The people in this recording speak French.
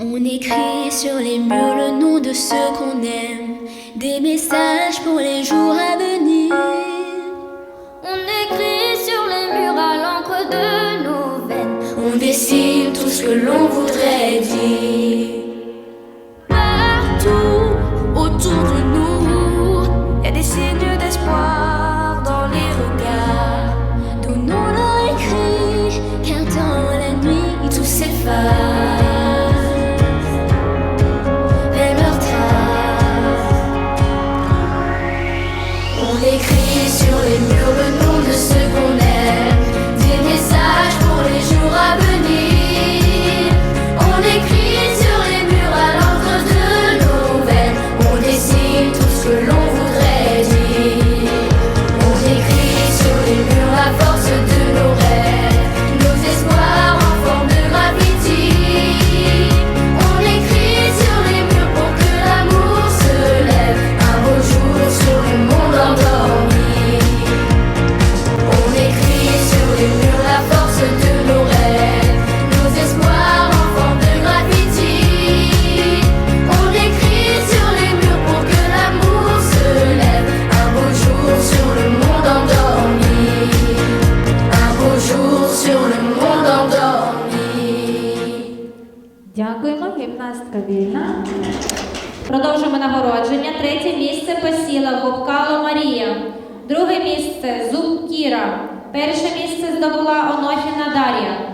On écrit sur les murs le nom de ceux qu'on aime, des messages pour les jours à venir. On écrit sur les murs à l'encre de nos veines, on dessine tout ce que l'on voudrait dire. Elle me retient. On écrit sur le. Дякуємо, гімнастка вільна. Продовжуємо нагородження. Третє місце посіла Губкало Марія. Друге місце Зуб Кіра. Перше місце здобула Онохіна Дар'я.